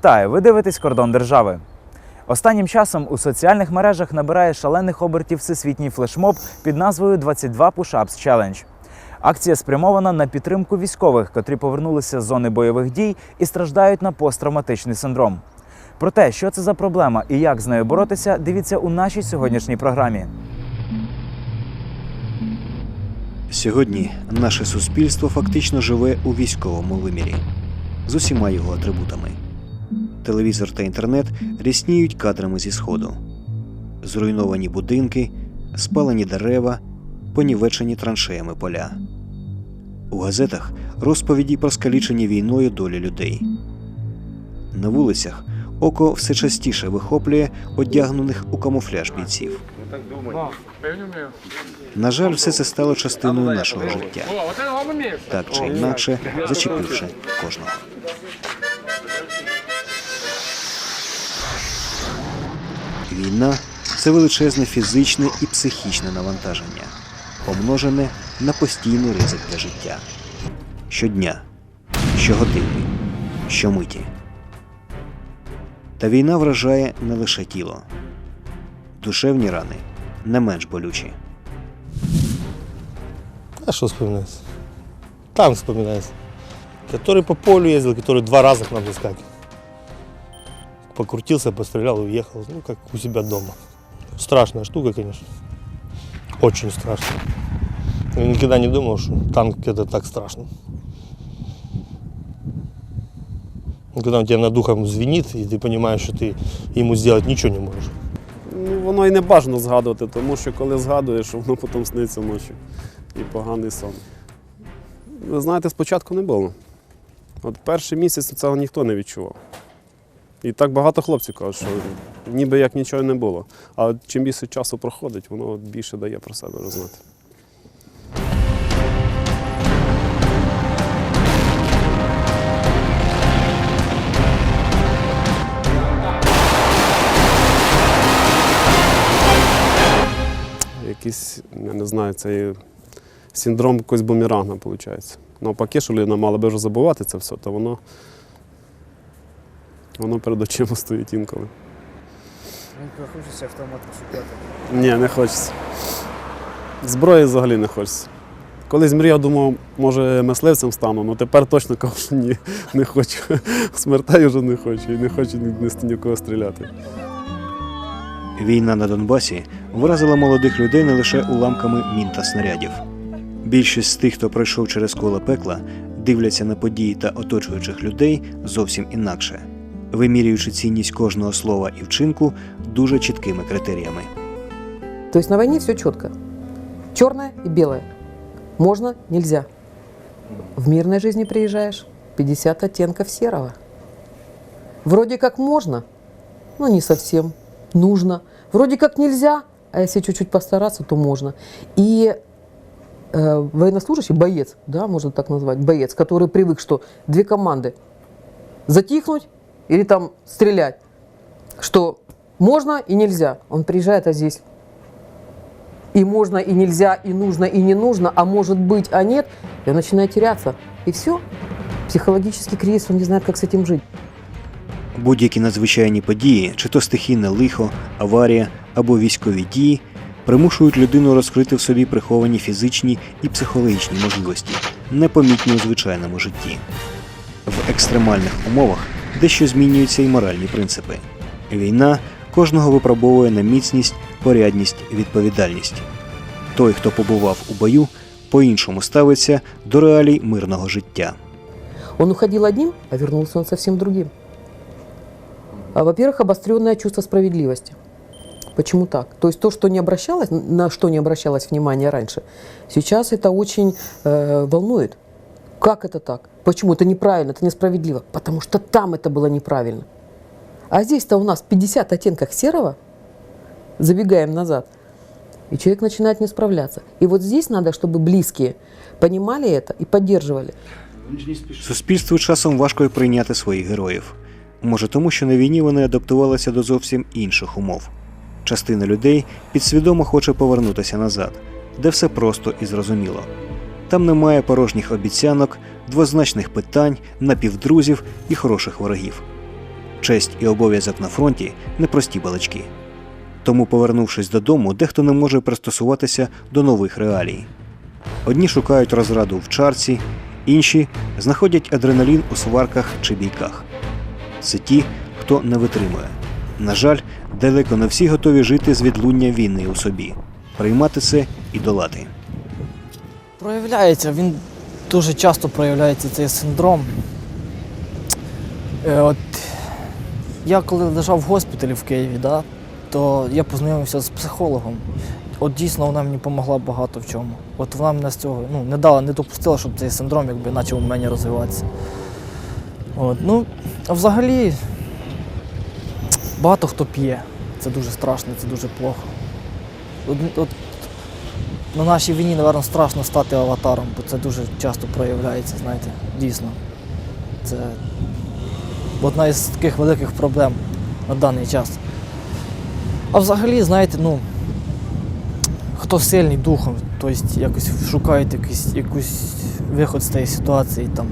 Вітаю! Ви дивитесь кордон держави. Останнім часом у соціальних мережах набирає шалених обертів всесвітній флешмоб під назвою 22 Push-Ups Challenge. Акція спрямована на підтримку військових, котрі повернулися з зони бойових дій і страждають на посттравматичний синдром. Про те, що це за проблема і як з нею боротися, дивіться у нашій сьогоднішній програмі. Сьогодні наше суспільство фактично живе у військовому вимірі з усіма його атрибутами. Телевізор та інтернет рясніють кадрами зі сходу, зруйновані будинки, спалені дерева, понівечені траншеями поля. У газетах розповіді про скалічені війною долі людей. На вулицях око все частіше вихоплює одягнених у камуфляж бійців. На жаль, все це стало частиною нашого життя, так чи інакше зачепивши кожного. Війна це величезне фізичне і психічне навантаження, помножене на постійний ризик для життя. Щодня, щогодини, щомиті. Та війна вражає не лише тіло. Душевні рани не менш болючі. А что вспоминается? Танк вспоминается. Который по полю ездил, который два раза к нам заскакивал Покрутился, пострелял и уехал. Ну, как у себя дома. Страшная штука, конечно. Очень страшно. Я никогда не думал, что танк это так страшно. Ну, Когда у тебя над духом звенит, и ты понимаешь, что ты ему сделать ничего не можешь. Ну, воно і не бажано згадувати, тому що коли згадуєш, воно потім сниться ночі. І поганий сон. Ви знаєте, спочатку не було. От перший місяць цього ніхто не відчував. І так багато хлопців кажуть, що ніби як нічого не було. А чим більше часу проходить, воно більше дає про себе роззнати. Якийсь, я не знаю, це синдром якогось бумеранга, виходить. Навпаки, що людина мала би вже забувати це все, то воно, воно перед очима стоїть інколи. Хочеться автомат пошукати. Ні, не хочеться. Зброї взагалі не хочеться. Колись мріяв, думав, може мисливцем стану, але тепер точно кажу, що ні, не хочу. Смертей вже не хочу і не хочу ні, ні нікого стріляти. Війна на Донбасі вразила молодих людей не лише уламками мін та снарядів. Більшість з тих, хто пройшов через коло пекла, дивляться на події та оточуючих людей зовсім інакше, вимірюючи цінність кожного слова і вчинку дуже чіткими критеріями. То есть на войне все четко. Черное и белое. Можно, нельзя. В мирной жизни приезжаешь, 50 оттенков серого. Вроде как можно, но не совсем. Нужно. Вроде как нельзя, а если чуть-чуть постараться, то можно. И э, военнослужащий, боец, да, можно так назвать, боец, который привык, что две команды затихнуть или там стрелять, что можно и нельзя. Он приезжает, а здесь и можно, и нельзя, и нужно, и не нужно, а может быть, а нет, и он начинает теряться. И все. Психологический кризис, он не знает, как с этим жить. Будь-які надзвичайні події, чи то стихійне лихо, аварія або військові дії, примушують людину розкрити в собі приховані фізичні і психологічні можливості, непомітні у звичайному житті. В екстремальних умовах дещо змінюються і моральні принципи. Війна кожного випробовує на міцність, порядність, відповідальність. Той, хто побував у бою, по-іншому ставиться до реалій мирного життя. Он уходил одним, а вернулся он совсем другим. А, Во-первых, обостренное чувство справедливости. Почему так? То есть то, что не обращалось, на что не обращалось внимания раньше, сейчас это очень э, волнует. Как это так? Почему это неправильно, это несправедливо? Потому что там это было неправильно. А здесь-то у нас 50 оттенков серого, забегаем назад, и человек начинает не справляться. И вот здесь надо, чтобы близкие понимали это и поддерживали. Суспільству часом важко й прийняти своїх героїв. Може тому, що на війні вони адаптувалися до зовсім інших умов. Частина людей підсвідомо хоче повернутися назад, де все просто і зрозуміло. Там немає порожніх обіцянок, двозначних питань, напівдрузів і хороших ворогів. Честь і обов'язок на фронті непрості балачки. Тому, повернувшись додому, дехто не може пристосуватися до нових реалій. Одні шукають розраду в чарці, інші знаходять адреналін у сварках чи бійках. Це ті, хто не витримує. На жаль, далеко не всі готові жити з відлуння війни у собі, приймати це і долати. Проявляється, він дуже часто проявляється цей синдром. Е, от, я коли лежав в госпіталі в Києві, да, то я познайомився з психологом. От дійсно вона мені допомогла багато в чому. От вона мене з цього ну, не дала, не допустила, щоб цей синдром якби, почав у мені розвиватися. От, ну, а взагалі багато хто п'є. Це дуже страшно, це дуже плохо. От, от, на нашій війні, напевно, страшно стати аватаром, бо це дуже часто проявляється, знаєте, дійсно. Це одна із таких великих проблем на даний час. А взагалі, знаєте, ну, хто сильний духом, тобто якось шукають якийсь, якийсь виход з цієї ситуації. Там.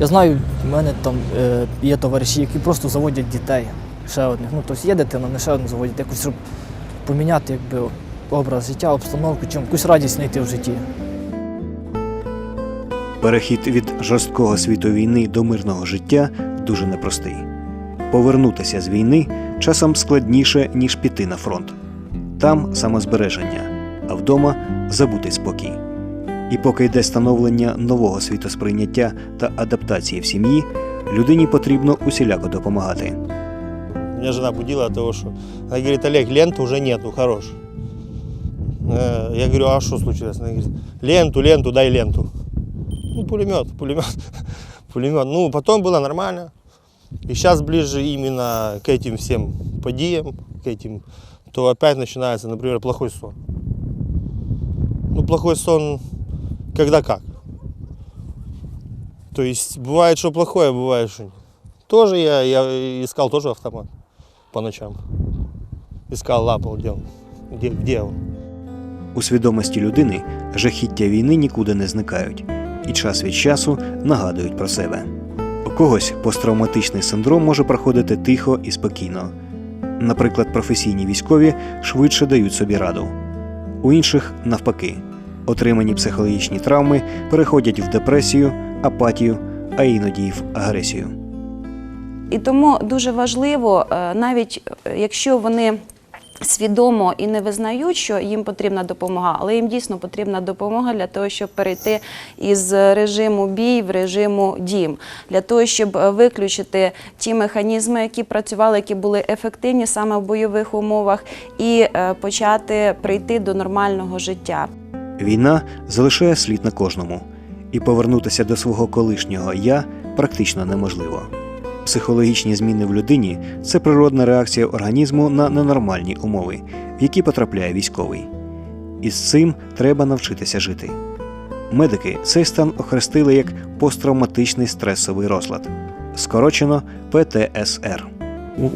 Я знаю, в мене там е, є товариші, які просто заводять дітей ще одних. Ну, тобто є дитина, не ще одну заводять, якось, щоб поміняти якби, образ життя, обстановку, чим якусь радість знайти в житті. Перехід від жорсткого світу війни до мирного життя дуже непростий. Повернутися з війни часом складніше, ніж піти на фронт. Там самозбереження, а вдома забутий спокій. І поки йде становлення нового світосприйняття та адаптації в сім'ї, людині потрібно усіляко допомагати. Меня жена будила от того, что она говорит, Олег, ленты уже нету, хорош. Э, Я говорю, а что случилось? Она говорит, ленту, ленту, дай ленту. Ну, пулемет, пулемет, пулемет. Ну, потом было нормально. И сейчас ближе именно к этим всем подиям, к этим, то опять начинается, например, плохой сон. Ну, плохой сон, когда как. То есть бывает, что плохое, а бывает, что нет. Тоже я, я искал тоже автомат по ночам. Искал, лапал, где он. Где, где он? У свідомості людини жахіття війни нікуди не зникають, і час від часу нагадують про себе. У когось посттравматичний синдром може проходити тихо і спокійно. Наприклад, професійні військові швидше дають собі раду. У інших навпаки, отримані психологічні травми переходять в депресію, апатію, а іноді й в агресію. І тому дуже важливо, е, навіть е, якщо вони свідомо і не визнають, що їм потрібна допомога, але їм дійсно потрібна допомога для того, щоб перейти із режиму бій в режиму дім, для того, щоб е, виключити ті механізми, які працювали, які були ефективні саме в бойових умовах, і е, почати прийти до нормального життя. Війна залишає слід на кожному, і повернутися до свого колишнього я практично неможливо. Психологічні зміни в людині це природна реакція організму на ненормальні умови, в які потрапляє військовий. І з цим треба навчитися жити. Медики цей стан охрестили як посттравматичний стресовий розлад, скорочено ПТСР.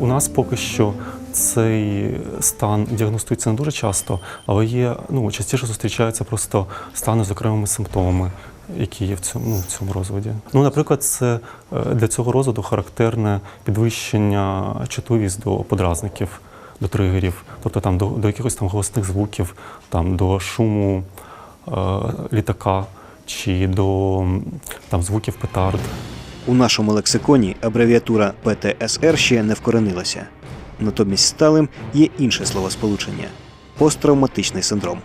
У, нас поки що цей стан діагностується не дуже часто, але є ну, частіше зустрічаються просто стани з окремими симптомами, які є в цьому, ну, в цьому розладі. Ну, наприклад, це е, для цього розладу характерне підвищення чутливість до подразників, до тригерів, тобто там до, до якихось там голосних звуків, там до шуму е, літака чи до там звуків петард. У нашому лексиконі абревіатура ПТСР ще не вкоренилася. Натомість сталим є інше словосполучення посттравматичний синдром.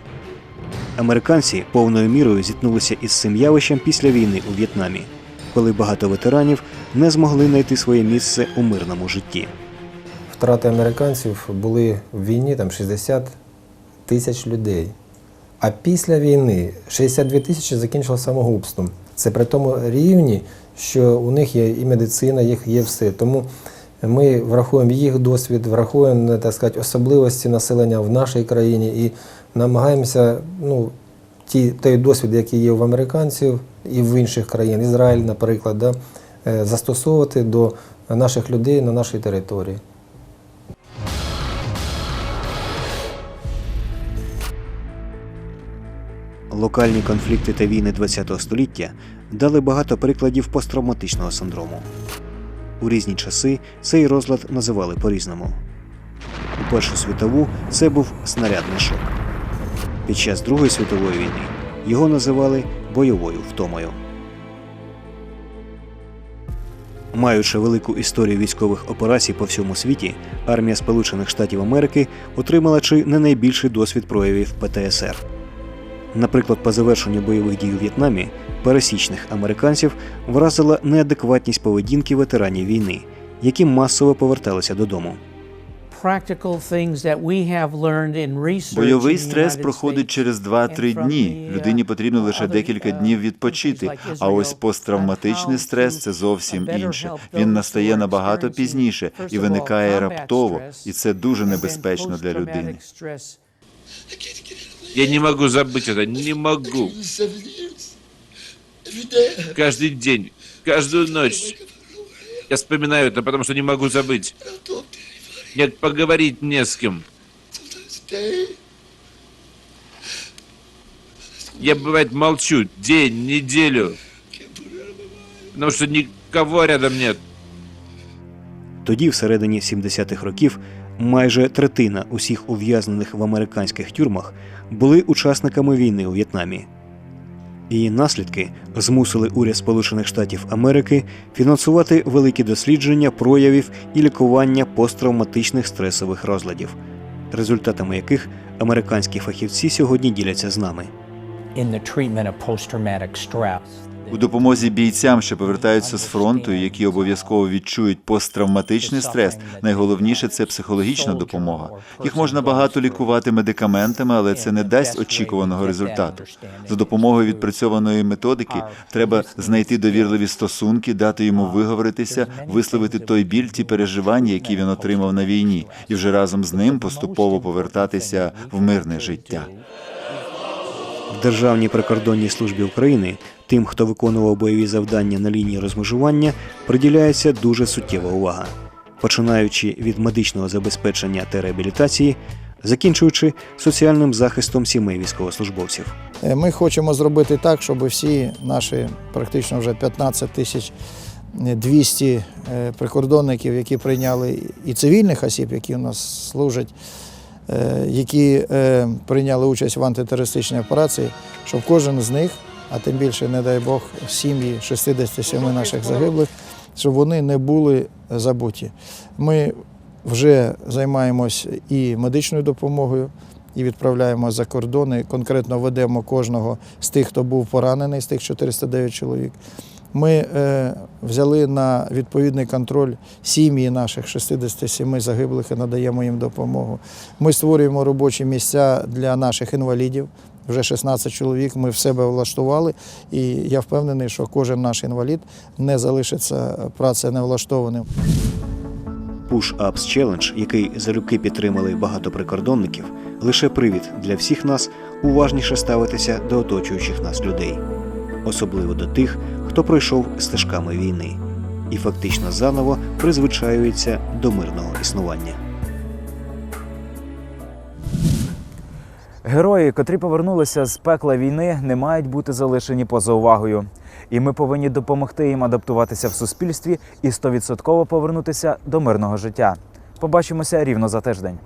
Американці повною мірою зіткнулися із цим явищем після війни у В'єтнамі, коли багато ветеранів не змогли знайти своє місце у мирному житті. Втрати американців були в війні там 60 тисяч людей. А після війни 62 тисячі закінчили самогубством. Це при тому рівні, що у них є і медицина, їх є все. Тому ми врахуємо їх досвід, врахуємо так сказати, особливості населення в нашій країні і намагаємося ну, ті, той досвід, який є в американців і в інших країн, Ізраїль, наприклад, да, е, застосовувати до наших людей на нашій території. Локальні конфлікти та війни ХХ століття дали багато прикладів посттравматичного синдрому. У різні часи цей розлад називали по-різному. У Першу світову це був снарядний шок. Під час Другої світової війни його називали бойовою втомою. Маючи велику історію військових операцій по всьому світі, армія Сполучених Штатів Америки отримала чи не найбільший досвід проявів ПТСР. Наприклад, по завершенню бойових дій у В'єтнамі пересічних американців вразила неадекватність поведінки ветеранів війни, які масово поверталися додому. Бойовий стрес проходить через 2-3 дні. Людині потрібно лише декілька днів відпочити. А ось посттравматичний стрес це зовсім інше. Він настає набагато пізніше і виникає раптово, і це дуже небезпечно для людини. Я не могу забыть это, не могу. Каждый день, каждую ночь. Я вспоминаю это, потому что не могу забыть. Мне поговорить не с кем. Я, бывает, молчу день, неделю. Потому что никого рядом нет. Тоді, всередині 70-х років, майже третина усіх ув'язнених в американських тюрмах були учасниками війни у В'єтнамі. Її наслідки змусили уряд Сполучених Штатів Америки фінансувати великі дослідження проявів і лікування посттравматичних стресових розладів, результатами яких американські фахівці сьогодні діляться з нами. У допомозі бійцям, що повертаються з фронту, які обов'язково відчують посттравматичний стрес. Найголовніше це психологічна допомога. Їх можна багато лікувати медикаментами, але це не дасть очікуваного результату. За допомогою відпрацьованої методики треба знайти довірливі стосунки, дати йому виговоритися, висловити той біль, ті переживання, які він отримав на війні, і вже разом з ним поступово повертатися в мирне життя. В Державній прикордонній службі України тим, хто виконував бойові завдання на лінії розмежування, приділяється дуже суттєва увага, починаючи від медичного забезпечення та реабілітації, закінчуючи соціальним захистом сімей військовослужбовців. Е, Ми хочемо зробити так, щоб всі наші практично вже 15 тисяч 200 е, прикордонників, які прийняли і цивільних осіб, які у нас служать, е, які е, прийняли участь в антитерористичній операції, щоб кожен з них, а тим більше, не дай Бог, сім'ї 67 наших загиблих, щоб вони не були забуті. Ми вже займаємось і медичною допомогою, і відправляємо за кордони. Конкретно ведемо кожного з тих, хто був поранений, з тих 409 чоловік. Ми е, взяли на відповідний контроль сім'ї наших 67 загиблих і надаємо їм допомогу. Ми створюємо робочі місця для наших інвалідів. Вже 16 чоловік ми в себе влаштували, і я впевнений, що кожен наш інвалід не залишиться працевлаштованим. Push Ups Challenge, який залюбки підтримали багато прикордонників, лише привід для всіх нас уважніше ставитися до оточуючих нас людей, особливо до тих, хто пройшов стежками війни і фактично заново призвичаюється до мирного існування. Герої, котрі повернулися з пекла війни, не мають бути залишені поза увагою. І ми повинні допомогти їм адаптуватися в суспільстві і стовідсотково повернутися до мирного життя. Побачимося рівно за тиждень.